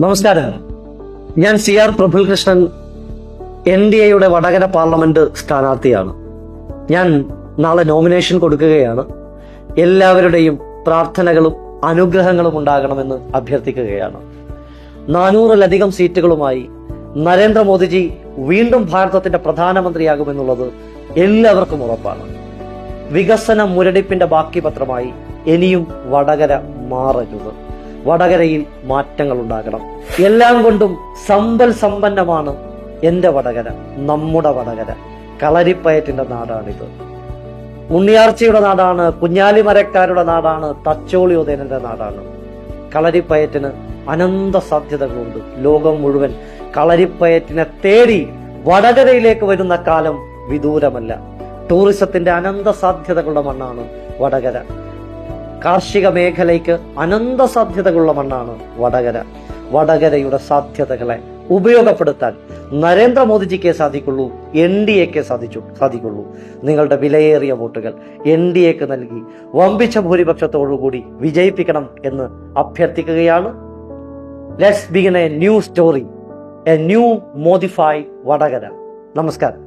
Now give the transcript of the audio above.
നമസ്കാരം. ഞാൻ C R Prafulkrishnan N D എയുടെ വടകര പാർലമെന്റ് സ്ഥാനാർത്ഥിയാണ്. ഞാൻ നാളെ നോമിനേഷൻ കൊടുക്കുകയാണ്. എല്ലാവരുടെയും പ്രാർത്ഥനകളും അനുഗ്രഹങ്ങളും ഉണ്ടാകണമെന്ന് അഭ്യർത്ഥിക്കുകയാണ്. നാനൂറിലധികം സീറ്റുകളുമായി നരേന്ദ്രമോദിജി വീണ്ടും ഭാരതത്തിന്റെ പ്രധാനമന്ത്രിയാകുമെന്നുള്ളത് എല്ലാവർക്കും ഉറപ്പാണ്. വികസന മുരടിപ്പിന്റെ ബാക്കി പത്രമായി ഇനിയും വടകര മാറരുത്. വടകരയിൽ മാറ്റങ്ങൾ ഉണ്ടാകണം എല്ലാം കൊണ്ടും സമ്പൽ സമ്പന്നമാണ് എന്റെ വടകര നമ്മുടെ വടകര. കളരിപ്പയറ്റിന്റെ നാടാണിത്. ഉണ്ണിയാർച്ചയുടെ നാടാണ് കുഞ്ഞാലിമരക്കാരുടെ നാടാണ് തച്ചോളി ഉദയനന്റെ നാടാണ്. കളരിപ്പയറ്റിന് അനന്ത സാധ്യതകളുണ്ട്. ലോകം മുഴുവൻ കളരിപ്പയറ്റിനെ തേടി വടകരയിലേക്ക് വരുന്ന കാലം വിദൂരമല്ല. ടൂറിസത്തിന്റെ അനന്ത സാധ്യതകളുടെ മണ്ണാണ് വടകര. കാർഷിക മേഖലയ്ക്ക് അനന്ത സാധ്യതകളുള്ള മണ്ണാണ് വടകര. വടകരയുടെ സാധ്യതകളെ ഉപയോഗപ്പെടുത്താൻ നരേന്ദ്രമോദിജിക്കേ സാധിക്കുള്ളൂ എൻ ഡി എക്ക് സാധിച്ചു സാധിക്കുള്ളൂ. നിങ്ങളുടെ വിലയേറിയ വോട്ടുകൾ എൻ ഡി എക്ക് നൽകി വമ്പിച്ച ഭൂരിപക്ഷത്തോടുകൂടി വിജയിപ്പിക്കണം എന്ന് അഭ്യർത്ഥിക്കുകയാണ്. Let's begin a new story a new modify Vadakara. നമസ്കാരം.